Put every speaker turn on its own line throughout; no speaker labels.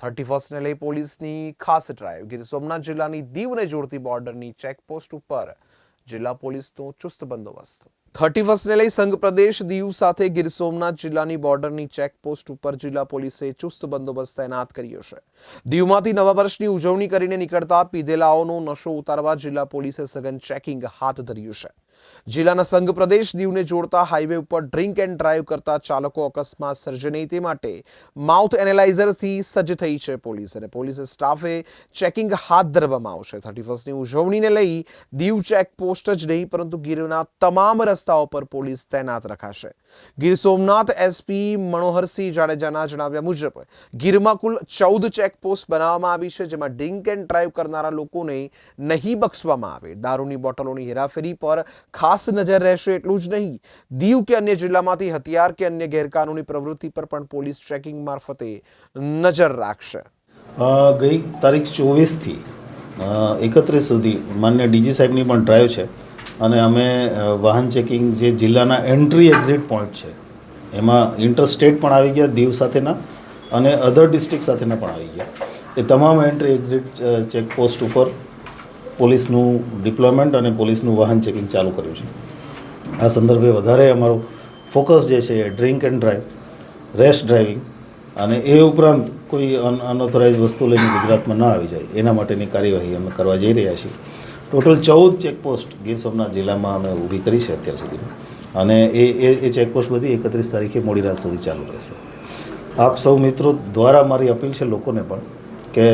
Thirty ફર્સ્ટને લઈ પોલીસની ખાસ ડ્રાઈવ ગીર સોમનાથ જિલ્લાની દીવને જોડતી બોર્ડરની ચેકપોસ્ટ ઉપર જિલ્લા પોલીસનો ચુસ્ત બંદોબસ્ત. થર્ટી ફર્સ્ટને લઈ સંઘ પ્રદેશ દીવ સાથે ગીર સોમનાથ જિલ્લાની બોર્ડરની ચેકપોસ્ટ ઉપર જિલ્લા પોલીસે ચુસ્ત બંદોબસ્ત તૈનાત કર્યો છે. દીવમાંથી નવા વર્ષની ઉજવણી કરીને નીકળતા પીધેલાઓનો નશો ઉતારવા જિલ્લા પોલીસે સઘન ચેકિંગ હાથ ધર્યું છે. જિલ્લાના સંઘ પ્રદેશ દીવને જોડતા હાઈવે ઉપર ડ્રિંક એન્ડ ડ્રાઈવ કરતા ચાલકો અકસ્માત સર્જે નહીં તે માટે માઉથ એનાલાઇઝરથી સજ્જ થઈ છે પોલીસ અને પોલીસ સ્ટાફે ચેકિંગ હાથ ધરવામાં આવશે. થર્ટી ફર્સ્ટની ઉજવણીને લઈ દીવ ચેકપોસ્ટ જ નહીં, પરંતુ ગીરના તમામ રસ્તાઓ પર પોલીસ તૈનાત રખાશે. ગીર સોમનાથ એસપી મનોહરસિંહ જાડેજાના જણાવ્યા મુજબ, ગીરમાં કુલ ચૌદ ચેકપોસ્ટ બનાવવામાં આવી છે, જેમાં ડ્રિંક એન્ડ ડ્રાઈવ કરનારા લોકોને નહીં બક્ષવામાં આવે. દારૂની બોટલોની હેરાફેરી પર ખાસ નજર રહેશે એટલું જ નહીં. દીવ કે અન્ય જિલ્લામાંથી હથિયાર કે અન્ય ગેરકાનૂની પ્રવૃત્તિ પર પણ પોલીસ ચેકિંગ મારફતે નજર રાખશે.
ગઈ તારીખ ચોવીસથી એકત્રીસ સુધી માન્ય ડીજી સાહેબની પણ ડ્રાઈવ છે. અને અમે વાહન ચેકિંગ જે જિલ્લાના એન્ટ્રી એક્ઝિટ પોઈન્ટ છે, એમાં ઇન્ટરસ્ટેટ પણ આવી ગયા, દીવ સાથેના, અને અધર ડિસ્ટ્રિક્ટ સાથેના પણ આવી ગયા. એ તમામ એન્ટ્રી એક્ઝિટ ચેકપોસ્ટ ઉપર પોલીસનું ડિપ્લોયમેન્ટ અને પોલીસનું વાહન ચેકિંગ ચાલુ કર્યું છે. આ સંદર્ભે વધારે અમારો ફોકસ જે છે એ drink and drive rash driving અને એ ઉપરાંત કોઈ અન અનઓથોરાઇઝ વસ્તુ લઈને ગુજરાતમાં ન આવી જાય, એના માટેની કાર્યવાહી અમે કરવા જઈ રહ્યા છીએ. ટોટલ ચૌદ ચેકપોસ્ટ ગીર સોમનાથ જિલ્લામાં અમે ઊભી કરી છે અત્યાર સુધી. અને એ એ એ ચેકપોસ્ટ બધી એકત્રીસ તારીખે મોડી રાત સુધી ચાલુ રહેશે. આપ સૌ મિત્રો દ્વારા મારી અપીલ છે લોકોને પણ કે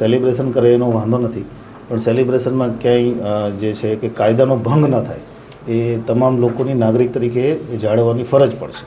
સેલિબ્રેશન કરે એનો વાંધો નથી. પણ સેલિબ્રેશનમાં ક્યાંય જે છે કે કાયદાનો ભંગ ન થાય, એ તમામ લોકોની નાગરિક તરીકે જાળવવાની ફરજ પડશે.